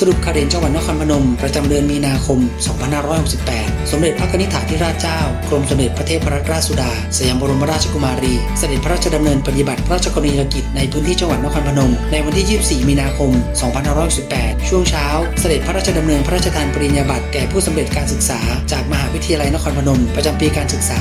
สรุปข่าวเด่นจังหวัดนครพนม ประจำเดือนมีนาคม 2568 สมเด็จพระนิษฐาธิราชเจ้า กรมสมเด็จพระเทพรัตนราชสุดา สยามบรมราชกุมารี เสด็จพระราชดำเนินปฏิบัติพระราชกรณียกิจในพื้นที่จังหวัดนครพนม ในวันที่ 24 มีนาคม 2568 ช่วงเช้า เสด็จพระราชดำเนินพระราชทานปริญญาบัตรแก่ผู้สำเร็จการศึกษา จากมหาวิทยาลัยนครพนม ประจำปีการศึกษา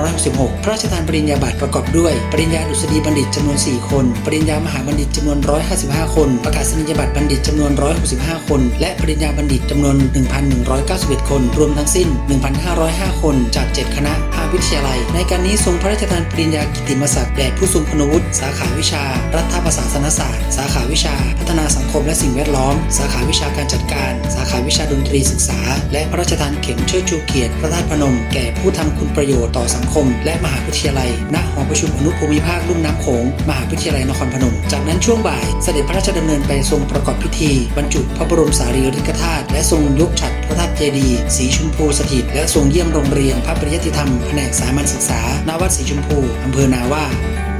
2566 พระราชทานปริญญาบัตรประกอบด้วยปริญญาดุษฎีบัณฑิตจำนวน 4 คน ปริญญามหาบัณฑิตจำนวน 155 คน ประกาศนียบัตรบัณฑิตจำนวน 160 15คน และปริญญาบัณฑิตจำนวน 1,191 คน รวมทั้งสิ้น 1,505 คน จาก 7 คณะภาควิทยาลัย ในการนี้ทรงพระราชทานปริญญากิตติมศักดิ์แด่ผู้ทรงคุณวุฒิสาขาวิชา รัฐประศาสนศาสตร์ สาขาวิชา พัฒนาสังคมและสิ่งแวดล้อม สาขาวิชาการจัดการ สาขาวิชาดนตรีศึกษา และพระราชทานเข็มเชิดชูเกียรติพระธาตุพนม แก่ผู้ทำคุณประโยชน์ต่อสังคม และมหาวิทยาลัย ณ หอประชุมอนุภูมิภาคลุ่มน้ำโขง มหาวิทยาลัยนครพนม จากนั้นช่วงบ่ายเสด็จพระราชดำเนินไปทรงประกอบพิธี บรรจุพระบรมสารีริกธาตุและทรงยกฉัดพระธาตุเจดีย์สีชมพูสถิต และทรงเยี่ยมโรงเรียนพระปริยติธรรมแผนกสามัญศึกษาณวัดสีชมพูอำเภอนาว่า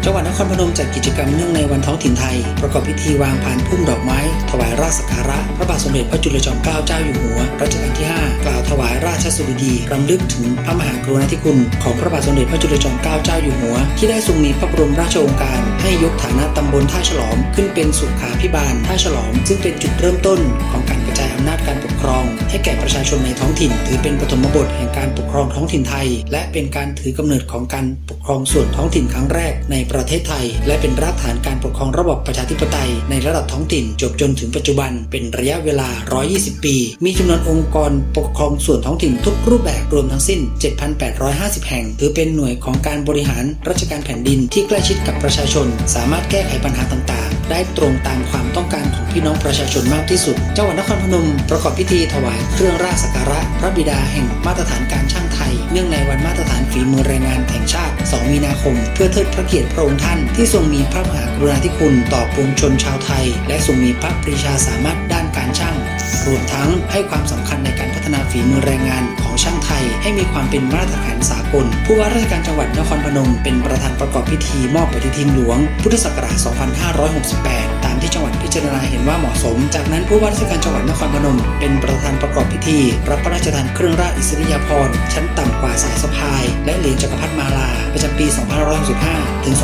จังหวัดนครพนมจัดกิจกรรมเนื่องในวันท้องถิ่นไทย ประกอบพิธีวางผานพุ่มดอกไม้ ถวายราชสักการะ พระบาทสมเด็จพระจุลจอมเกล้าเจ้าอยู่หัวรัชกาลที่ 5 กล่าวถวายราชสุริดี รำลึกถึงพระมหากรุณาธิคุณ ของพระบาทสมเด็จพระจุลจอมเกล้าเจ้าอยู่หัว ที่ได้ทรงมีพระบรมราชโองการ ให้ยกฐานะตำบลท่าฉลอม ขึ้นเป็นสุขาพิบาลท่าฉลอม ซึ่งเป็นจุดเริ่มต้นของการกระจาย นาจการปกครอง ให้แก่ประชาชนในท้องถิ่น ถือเป็นปฐมบทแห่งการปกครองท้องถิ่นไทย และเป็นการถือกำเนิดของการปกครองส่วนท้องถิ่นครั้งแรกในประเทศไทย และเป็นรากฐานการปกครองระบบประชาธิปไตย ในระดับท้องถิ่น จบจนถึงปัจจุบัน เป็นระยะเวลา 120 ปี มีจำนวนองค์กรปกครองส่วนท้องถิ่นทุกรูปแบบรวมทั้งสิ้น 7,850 แห่ง ถือเป็นหน่วยของการบริหารราชการแผ่นดินที่ใกล้ชิดกับประชาชน สามารถแก้ไขปัญหาต่างๆ ได้ตรงตามความต้องการของพี่น้องประชาชนมากที่สุด จังหวัดนครพนมประกอบพิธีถวายเครื่องราชสักการะ พระบิดาแห่งมาตรฐานการช่างไทย เนื่องในวันมาตรฐานฝีมือแรงงานแห่งชาติ 2 มีนาคม เพื่อเทิดพระเกียรติพระองค์ท่านที่ทรงมีพระมหากรุณาธิคุณต่อปวงชนชาวไทย และทรงมีพระปรีชาสามารถด้านการช่าง รวมทั้งให้ความสำคัญในการ ฝีมือแรงงานของช่างไทย ให้มีความเป็นมาตรฐานสากล ผู้ว่าราชการจังหวัดนครพนม เป็นประธานประกอบพิธีมอบปฏิทินหลวง พุทธศักราช 2568 ตามที่จังหวัดพิจารณาเห็นว่าเหมาะสม จากนั้นผู้ว่าราชการจังหวัดนครพนม เป็นประธานประกอบพิธี รับพระราชทานเครื่องราชอิสริยาภรณ์ชั้นต่ำกว่าสายสะพาย และเหรียญจักรพรรดิมาลา ประจำปี 2565 ถึง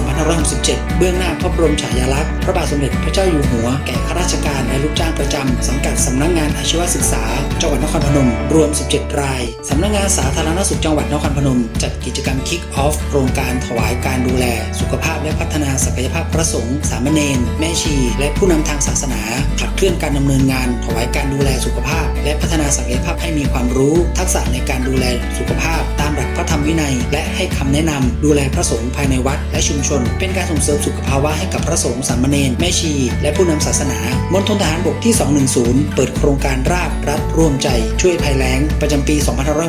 2567 เบื้องหน้าพระบรมฉายาลักษณ์ พระบาทสมเด็จพระเจ้าอยู่หัว แก่ข้าราชการและลูกจ้างประจำสังกัดสำนักงานอาชีวศึกษา จังหวัดนครพนม รวม 17 ราย สำนักงานสาธารณสุขจังหวัดนครพนม จัดกิจกรรม Kick Off โครงการถวายการดูแล สุขภาพและพัฒนาศักยภาพพระสงฆ์สามเณรแม่ชี และผู้นำทางศาสนา ขับเคลื่อนการดำเนินงาน ถวายการดูแลสุขภาพ และพัฒนาศักยภาพให้มีความรู้ ทักษะในการดูแลสุขภาพ ตามหลักพระธรรมวินัยและให้คำแนะนำดูแลพระสงฆ์ภายในวัดและชุมชน เป็นการส่งเสริมสุขภาวะให้กับพระสงฆ์สามเณรแม่ชี และผู้นำศาสนามณฑลทหารบกที่ 210 เปิดโครงการราบรัฐร่วมใจ ช่วยภัยแล้ง ประจำปี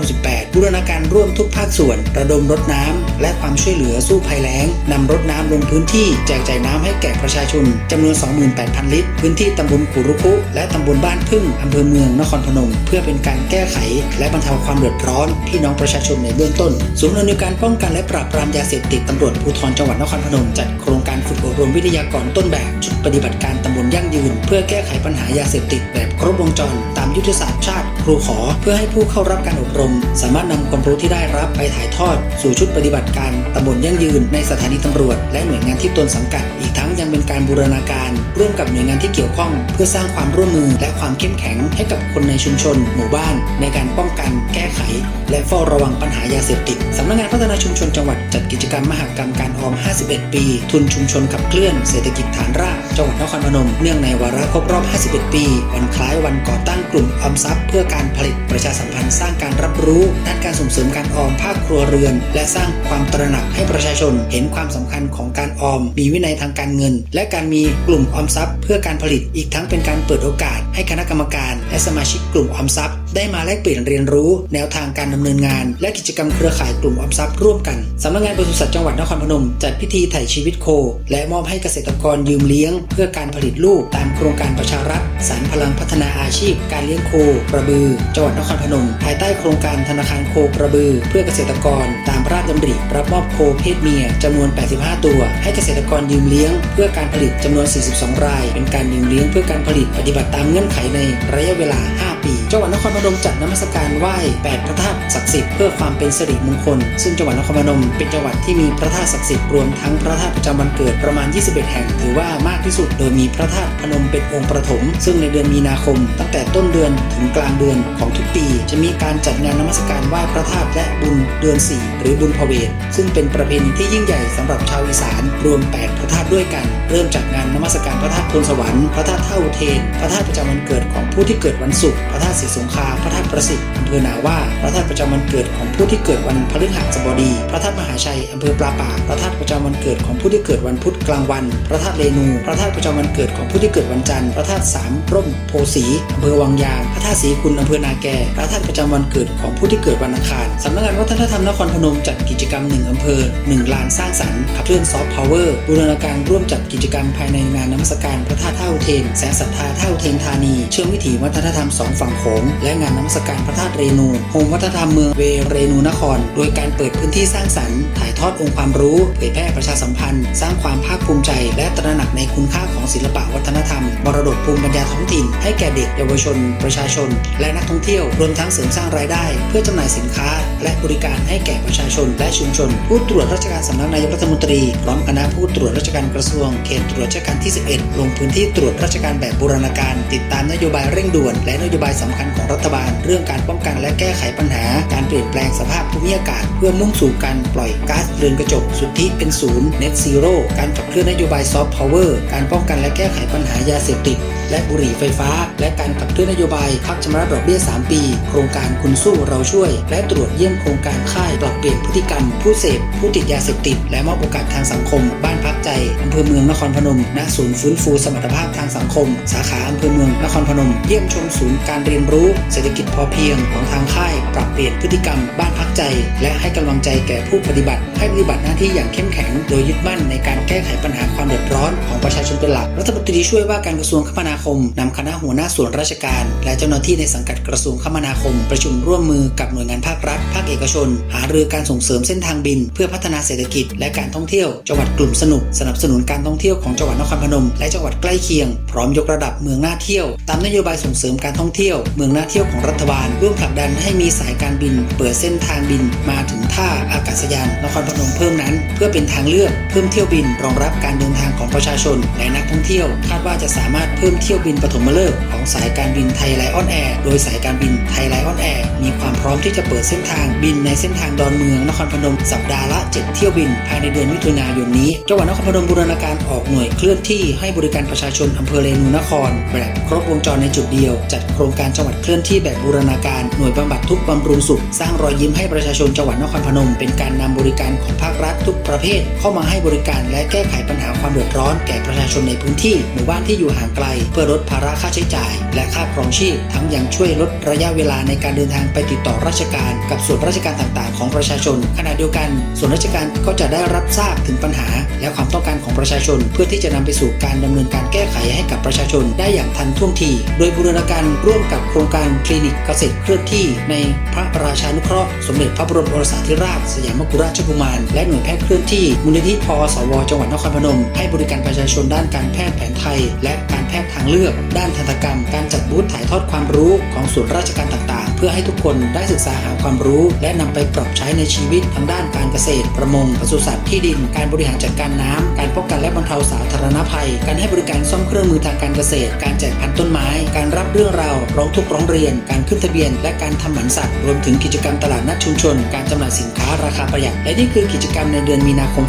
2568 บูรณาการร่วมทุกภาคส่วน ระดมรถน้ำและความช่วยเหลือสู้ภัยแล้งนำรถน้ำลงพื้นที่แจกจ่ายน้ำให้แก่ประชาชนจำนวน 28,000 ลิตร พื้นที่ตำบลขุรุคุและตำบลบ้านพึ่งอำเภอเมืองนครพนม เพื่อเป็นการแก้ไข และบรรเทาความเดือดร้อนพี่น้องประชาชนในเบื้องต้นนย์อำนวยการป้องกันและปราบปรามยาเสพติดตำรวจภูธรจังหวัดนครพนมจัดโครงการฝึกอบรมวิทยากรต้นแบบชุดปฏิบัติการตำบลยั่งยืน เพื่อแก้ไขปัญหายาเสพติดแบบครบวงจร ตามยุทธศาสตร์ชาติครูขอ เพื่อให้ผู้เข้ารับการอบรม สามารถนำความรู้ที่ได้รับไปถ่ายทอด สู่ชุดปฏิบัติการตำบลยั่งยืน ในสถานีตำรวจ และหน่วยงานที่ตนสังกัด อีกทั้งยังเป็นการบูรณาการ ร่วมกับหน่วยงานที่เกี่ยวข้อง เพื่อสร้างความร่วมมือและความเข้มแข็งให้กับคนในชุมชน หมู่บ้าน ในการป้องกัน แก้ไข และเฝ้าระวังปัญหายาเสพติดสำนักงานพัฒนาชุมชนจังหวัดจัดกิจกรรมมหากรรมการออม 51 ปี ทุนชุมชนขับเคลื่อนเศรษฐกิจฐานรากจังหวัดนครพนม เนื่องในวาระครบรอบ 51 ปี วันคล้ายวันก่อตั้งกลุ่มออมทรัพย์ เพื่อการผลิตประชาสัมพันธ์สร้างการรับรู้ ด้านการส่งเสริมการออมภาคครัวเรือน และสร้างความตระหนักให้ประชาชนเห็นความสำคัญของการออม มีวินัยทางการเงิน และการมีกลุ่มออมทรัพย์ เพื่อการผลิตอีกทั้งเป็นการเปิดโอกาส ให้คณะกรรมการ และสมาชิกกลุ่มออมทรัพย์ได้มาแลกเปลี่ยนเรียนรู้แนวทางการดำเนินงาน และกิจกรรมเครือข่ายกลุ่มออมทรัพย์ร่วมกันสำนักงานปศุสัตว์จังหวัดนครพนม จัดพิธีไถ่ชีวิตโค และมอบให้เกษตรกรยืมเลี้ยง เพื่อการผลิตลูกตามโครงการประชารัฐสารพลังพัฒนาอาชีพ การเลี้ยงโคกระบือ จังหวัดนครพนม ภายใต้โครงการธนาคารโคกระบือ เพื่อเกษตรกร ตามพระราชดำริรับมอบโคเพศเมียจำนวน 85 ตัว ให้เกษตรกรยืมเลี้ยง เพื่อการผลิตจำนวน 42 ราย เป็นการยืมเลี้ยงเพื่อการผลิตปฏิบัติตามเงื่อนไขในระยะเวลา 5 ปี จังหวัดนครพนมจัดนมัสการไหว้8พระธาตุศักดิ์สิทธิ์เพื่อความเป็นสิริมงคล ซึ่งจังหวัดนครพนมเป็นจังหวัดที่มีพระธาตุศักดิ์สิทธิ์รวมทั้งพระธาตุประจำวันเกิดประมาณ 21 แห่ง ถือว่ามากที่สุด โดยมีพระธาตุพนมเป็นองค์ประถม ซึ่งในเดือนมีนาคม ตั้งแต่ต้นเดือนถึงกลางเดือนของทุกปี จะมีการจัดงานนมัสการไหว้พระธาตุและบุญเดือน 4 หรือบุญพเวทซึ่งเป็นประเพณีที่ยิ่งใหญ่สำหรับชาวอีสาน รวม 8 พระธาตุด้วยกัน เริ่มจากงานนมัสการพระธาตุพลสวรรค์พระธาตุเท่าเทนพระธาตุประจำวันเกิดของผู้ที่เกิดวันศุกร์พระธาตุศรีสงครามพระธาตุประสิทธิ์อำเภอนาว่า พระธาตุประจำวันเกิดของผู้ที่เกิดวันพฤหัสบดี พระธาตุมหาชัยอำเภอปลาปากพระธาตุประจำวันเกิดของผู้ที่เกิดวันพุธกลางวัน พระธาตุเรนู พระธาตุประจำวันเกิดของผู้ที่เกิดวันจันทร์ พระธาตุสามร่มโพสีอำเภอวังยาง พระธาศรีคุณอำเภอนาแกพระธาตุประจำวันเกิดของผู้ที่เกิดวันอังคารสำนักงานวัฒนธรรมนครพนมจัดกิจกรรมหนึ่งอำเภอหนึ่งลานสร้างสรรค์ขับเคลื่อนซอฟต์พาวเวอร์บูรณาการร่วมจัดกิจกรรมภายในงานนมัสการพระธาตุเท่าเทนแสงศรัทธาเท่าเทนธานี เชื่อมวิถีวัฒนธรรมสองฝั่งโขงและงานนมัสการพระธาตุเรนูโฮมวัฒนธรรมเมืองเวเรนูนคร โดยการเปิดพื้นที่สร้างสรรค์ถ่าย ทอดองค์ความรู้เผยแพร่ประชาสัมพันธ์ สร้างความภาคภูมิใจ และตระหนักในคุณค่าของศิลปะวัฒนธรรมมรดกภูมิปัญญาท้องถิ่น ให้แก่เด็กเยาวชน ประชาชน และนักท่องเที่ยวรวมทั้งเสริมสร้างรายได้ เพื่อจำหน่ายสินค้า และบริการให้แก่ประชาชน และชุมชน ผู้ตรวจราชการสำนักนายกรัฐมนตรีพร้อมคณะผู้ตรวจราชการกระทรวงเขตตรวจราชการที่ 11 ลงพื้นที่ตรวจราชการแบบบูรณาการ ติดตามนโยบายเร่งด่วน และนโยบายสำคัญของรัฐบาล เรื่องการป้องกันและแก้ไขปัญหา การเปลี่ยนแปลงสภาพภูมิอากาศ เพื่อมุ่งสู่การปล่อยก๊าซเรือนกระจก สุทธิเป็นศูนย์ net zero การขับเคลื่อนนโยบายซอฟต์พาวเวอร์การป้องกันและแก้ไขปัญหายาเสพติด และบุหรี่ไฟฟ้า และการขับเคลื่อนนโยบายพักชำระดอกเบี้ย 3 ปี โครงการคุณสู้เราช่วย และตรวจเยี่ยมโครงการค่ายปรับเปลี่ยนพฤติกรรม ผู้เสพผู้ติดยาเสพติด และมอบโอกาสทางสังคม บ้านพักใจอำ ภอเมืองนครพนม ณ ศูนย์ฟื้นฟูสมรรถภาพทางสังคม สาขาอำเภอเมืองนครพนม เยี่ยมชมศูนย์การเรียนรู้เศรษฐกิจพอเพียงของทางค่าย ปรับเปลี่ยนพฤติกรรม บ้านพักใจ และให้กำลังใจแก่ผู้ปฏิบัติ ให้ปฏิบัติหน้าที่อย่างเข้มแข็ง โดยยึดมั่นในการแก้ไขปัญหาความเดือดร้อนของประชาชนเป็นหลัก รัฐมนตรีช่วยว่าการกระทรวงคมนาคมนำคณะหัวหน้าส่วนราชการ และเจ้าหน้าที่ในสังกัดกระทรวงคมนาคม ประชุมร่วมมือกับหน่วยงานภาครัฐ ภาคเอกชน หารือการส่งเสริมเส้นทางบิน เพื่อพัฒนาเศรษฐกิจ และการท่องเที่ยวจังหวัดกลุ่มสนุกสนับสนุนการท่องเที่ยวของจังหวัดนครพนม และจังหวัดใกล้เคียง พร้อมยกระดับเมืองน่าเที่ยว ตามนโยบายส่งเสริมการท่องเที่ยว เมืองน่าเที่ยวของรัฐบาลร่วมผลักดันให้มีสายการบิน เปิดเส้นทางบินมาถึงท่าอากาศยานนครพนมเพิ่มนั้น เพื่อเป็นทางเลือกเพิ่มเที่ยวบินรองรับการเดินทางของประชาชน และนักท่องเที่ยว คาดว่าจะสามารถเพิ่มเที่ยวบินปฐมฤกษ์ของสายการบินไทยไลออนแอร์โดยสายการบินไทยไลออนแอร์มีความพร้อมที่จะเปิดเส้นทางบินในเส้นทางดอนเมืองนครพนมสัปดาห์ละ 7 เที่ยวบินภายในเดือนมิถุนายนนี้จังหวัดนครพนมบูรณาการออกหน่วยเคลื่อนที่ให้บริการประชาชนอำเภอเรนูนคร แบบครบวงจรในจุดเดียว จัดโครงการจังหวัดเคลื่อนที่แบบบูรณาการหน่วยบำบัดทุกบำรุงสุข สร้างรอยยิ้มให้ประชาชนจังหวัดนครพนม เป็นการนำบริการของภาครัฐทุกประเภท เข้ามาให้บริการและแก้ไขปัญหาความเดือดร้อนแก่ประชาชนในพื้นที่หมู่บ้านที่อยู่ห่างไกล เพื่อลดภาระค่าใช้จ่าย และค่าครองชีพ ทั้งยังช่วยลดระยะเวลาในการเดินทางไปติดต่อราชการ กับส่วนราชการต่างๆ ของประชาชน ขณะเดียวกัน ส่วนราชการก็จะได้รับทราบถึงปัญหา และความต้องการของประชาชน เพื่อที่จะนำไปสู่การดำเนินการแก้ไขให้กับประชาชนได้อย่างทันท่วงที โดยบูรณาการร่วมกับโครงการคลินิกเกษตรเคลื่อนที่ ในพระราชานุเคราะห์สมเด็จพระบรมโอรสาธิราช สยามกุฎราชกุมาร และหน่วยแพทย์เคลื่อนที่ มูลนิธิพสว จังหวัดนครพนม ให้บริการประชาชนด้านการแพทย์แผนไทย และการแพทย์ทางเลือก ด้านทันตกรรม การจัดบูธถ่ายทอดความรู้ของส่วนราชการต่างๆ เพื่อให้ทุกคนได้ศึกษาหาความรู้ และนำไปปรับใช้ในชีวิตทางด้านการเกษตร ประมงปศุสัตว์ที่ดิน การบริหารจัดการน้ำการป้องกันและบรรเทาสาธารณภัย การให้บริการซ่อมเครื่องมือทางการเกษตร การแจกพันธุ์ต้นไม้ การรับเรื่องราวร้องทุกข์ร้องเรียน การขึ้นทะเบียน และการทำหมันสัตว์ รวมถึงกิจกรรมตลาดนัดชุมชน การจำหน่ายสินค้าราคาประหยัด และนี่คือกิจกรรมในเดือนมีนาคม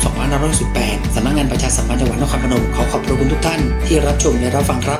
2568สำนักงานประชาสัมพันธ์จังหวัดนครพนมขอขอบพระคุณทุกท่านที่รับชมและรับฟังครับ